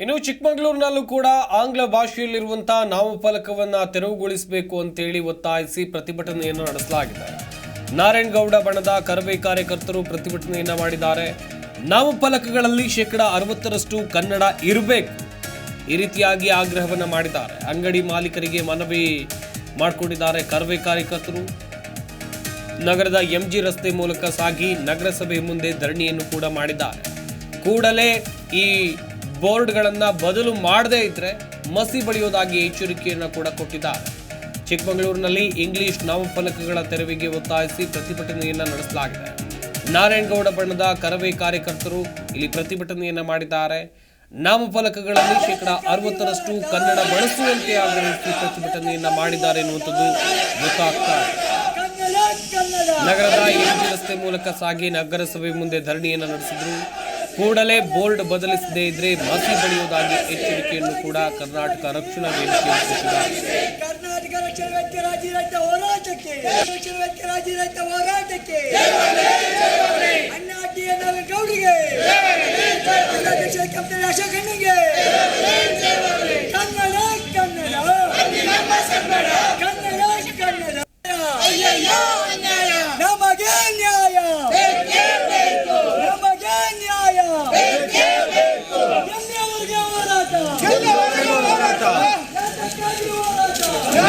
ಇನ್ನು ಚಿಕ್ಕಮಗಳೂರಿನಲ್ಲೂ ಕೂಡ ಆಂಗ್ಲ ಭಾಷೆಯಲ್ಲಿರುವಂತಹ ನಾಮಫಲಕವನ್ನ ತೆರವುಗೊಳಿಸಬೇಕು ಅಂತೇಳಿ ಒತ್ತಾಯಿಸಿ ಪ್ರತಿಭಟನೆಯನ್ನು ನಡೆಸಲಾಗಿದೆ. ನಾರಾಯಣಗೌಡ ಬಣದ ಕರವೇ ಕಾರ್ಯಕರ್ತರು ಪ್ರತಿಭಟನೆಯನ್ನ ಮಾಡಿದ್ದಾರೆ. ನಾಮಫಲಕಗಳಲ್ಲಿ ಶೇಕಡ ಅರವತ್ತರಷ್ಟು ಕನ್ನಡ ಇರಬೇಕು. ಈ ರೀತಿಯಾಗಿ ಆಗ್ರಹವನ್ನ ಮಾಡಿದ್ದಾರೆ. ಅಂಗಡಿ ಮಾಲೀಕರಿಗೆ ಮನವಿ ಮಾಡಿಕೊಂಡಿದ್ದಾರೆ ಕರವೇ ಕಾರ್ಯಕರ್ತರು. ನಗರದ ಎಂಜಿ ರಸ್ತೆ ಮೂಲಕ ಸಾಗಿ ನಗರಸಭೆ ಮುಂದೆ ಧರಣಿಯನ್ನು ಕೂಡ ಮಾಡಿದ್ದಾರೆ. ಕೂಡಲೇ ಈ ಬೋರ್ಡ್ಗಳನ್ನ ಬದಲು ಮಾಡದೇ ಇದ್ದರೆ ಮಸಿ ಬಳಿಯೋದಾಗಿ ಎಚ್ಚರಿಕೆಯನ್ನು ಕೂಡ ಕೊಟ್ಟಿದ್ದಾರೆ. ಚಿಕ್ಕಮಗಳೂರಿನಲ್ಲಿ ಇಂಗ್ಲಿಷ್ ನಾಮಫಲಕಗಳ ತೆರವಿಗೆ ಒತ್ತಾಯಿಸಿ ಪ್ರತಿಭಟನೆಯನ್ನು ನಡೆಸಲಾಗಿದೆ. ನಾರಾಯಣಗೌಡ ಬಣ್ಣದ ಕರವೇ ಕಾರ್ಯಕರ್ತರು ಇಲ್ಲಿ ಪ್ರತಿಭಟನೆಯನ್ನು ಮಾಡಿದ್ದಾರೆ. ನಾಮಫಲಕಗಳಲ್ಲಿ ಶೇಕಡ ಅರವತ್ತರಷ್ಟು ಕನ್ನಡ ಬಳಸುವಂತೆ ಆಗ್ರಹಿಸಿ ಪ್ರತಿಭಟನೆಯನ್ನು ಮಾಡಿದ್ದಾರೆ ಎನ್ನುವಂಥದ್ದು ಗೊತ್ತಾಗ್ತಾ ನಗರದ ಎಂಜಿ ರಸ್ತೆ ಮೂಲಕ ಸಾಗಿ ನಗರಸಭೆ ಮುಂದೆ ಧರಣಿಯನ್ನು ನಡೆಸಿದ್ರು. ಕೂಡಲೇ ಬೋರ್ಡ್ ಬದಲಿಸದೇ ಇದ್ರೆ ಮಸಿ ಬೆಳೆಯುವುದಾಗಿ ಎಚ್ಚರಿಕೆಯನ್ನು ಕೂಡ ಕರ್ನಾಟಕ ರಕ್ಷಣಾ ಕರ್ನಾಟಕ ರಕ್ಷಣಾ ವೇದಿಕೆ ರಾಜ್ಯ ಹೋರಾಟಕ್ಕೆ ಕನ್ನಡ ಕನ್ನಡ ಕನ್ನಡ ಕನ್ನಡ ನಮಗೆ ನ್ಯಾಯ ನಮಗೆ ನ್ಯಾಯ ಎಲ್ಲಿಯವರೆಗೆ ಹೋರಾಟ ಯಾತಕ್ಕಾಗಿ ಹೋರಾಟ